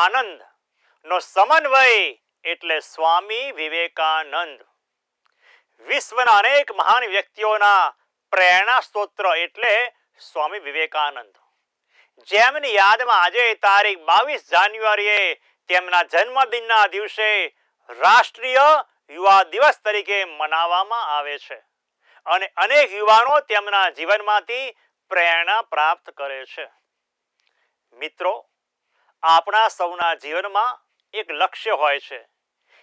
આનંદ. નો સમન્વય એટલે સ્વામી વિવેકાનંદ. વિશ્વના અનેક મહાન વ્યક્તિઓના પ્રેરણા સ્ત્રોત્ર એટલે સ્વામી વિવેકાનંદ. જેમની યાદમાં આજે તારીખ બાવીસ જાન્યુઆરીએ તેમના જન્મદિનના દિવસે રાષ્ટ્રીય યુવા દિવસ તરીકે મનાવવામાં આવે છે અને અનેક યુવાનો તેમના જીવનમાંથી પ્રેરણા પ્રાપ્ત કરે છે. મિત્રો આપણા સૌના જીવનમાં એક લક્ષ્ય હોય છે.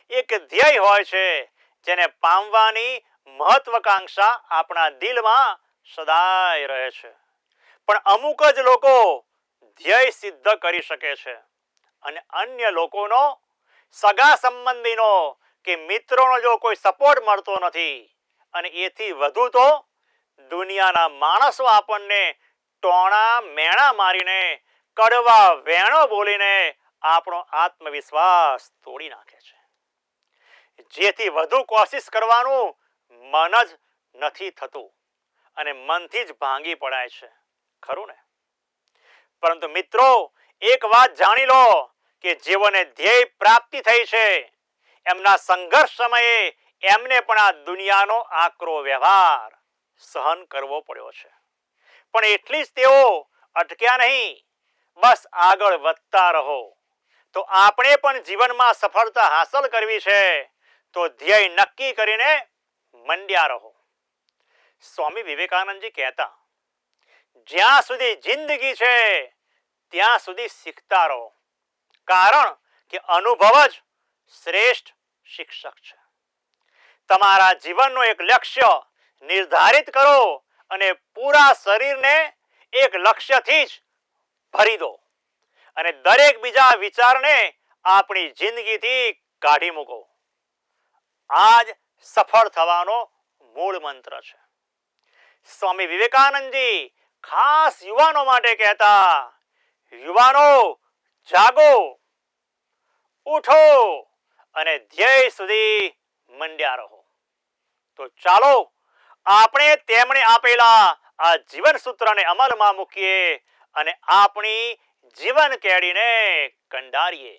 એક ધ્યેય હોય છે જેને પામવાની મહત્વકાંક્ષા આપણા દિલમાં સદાય રહે છે. પણ અમુક જ લોકો ધ્યેય સિદ્ધ કરી શકે છે અને અન્ય લોકોનો, સગા સંબંધીનો કે મિત્રોનો જો કોઈ સપોર્ટ મળતો નથી અને એથી વધુ તો દુનિયાના માણસો આપણને ટોણા મેણા મારીને કડવા વેણો બોલીને આપણો આત્મવિશ્વાસ તોડી નાખે છે. જેથી વધુ કોશિશ કરવાનું મન જ નથી થતું અને મનથી જ ભાંગી પડાય છે. ખરું ને? પરંતુ મિત્રો, એક વાત જાણી લો કે જેઓને ધ્યેય પ્રાપ્તિ થઈ છે. એમના સંઘર્ષ સમયે એમને પણ આ દુનિયાનો આકરો વ્યવહાર સહન કરવો પડ્યો છે. પણ એટલી જ તેઓ અટક્યા નહીં. બસ આગળ વધતા રહો. તો આપણે પણ જીવનમાં સફળતા હાંસલ કરવી છે. તો ધ્યેય નક્કી કરીને મંડ્યા રહો. સ્વામી વિવેકાનંદજી કહેતા, જ્યાં સુધી જિંદગી છે, ત્યાં સુધી શીખતા રહો. કારણ કે અનુભવ જ શ્રેષ્ઠ શિક્ષક છે. તમારા જીવનનું એક લક્ષ્ય નિર્ધારિત કરો અને પૂરા શરીરને એક લક્ષ્યથી જ ભરી દો. અને દરેક બીજા વિચારને આપણી જિંદગીથી કાઢી મૂકો. આજ સફળ થવાનો મૂળ મંત્ર છે. સ્વામી વિવેકાનંદજી ખાસ યુવાનો માટે કહેતા, યુવાનો, જાગો, ઉઠો અને ધ્યેય સુધી મંડ્યા રહો. તો ચાલો, આપણે તેમણે આપેલા આ જીવન સૂત્રને અમલમાં મૂકીએ. અને આપણી જીવન કેડીને કંડારીએ.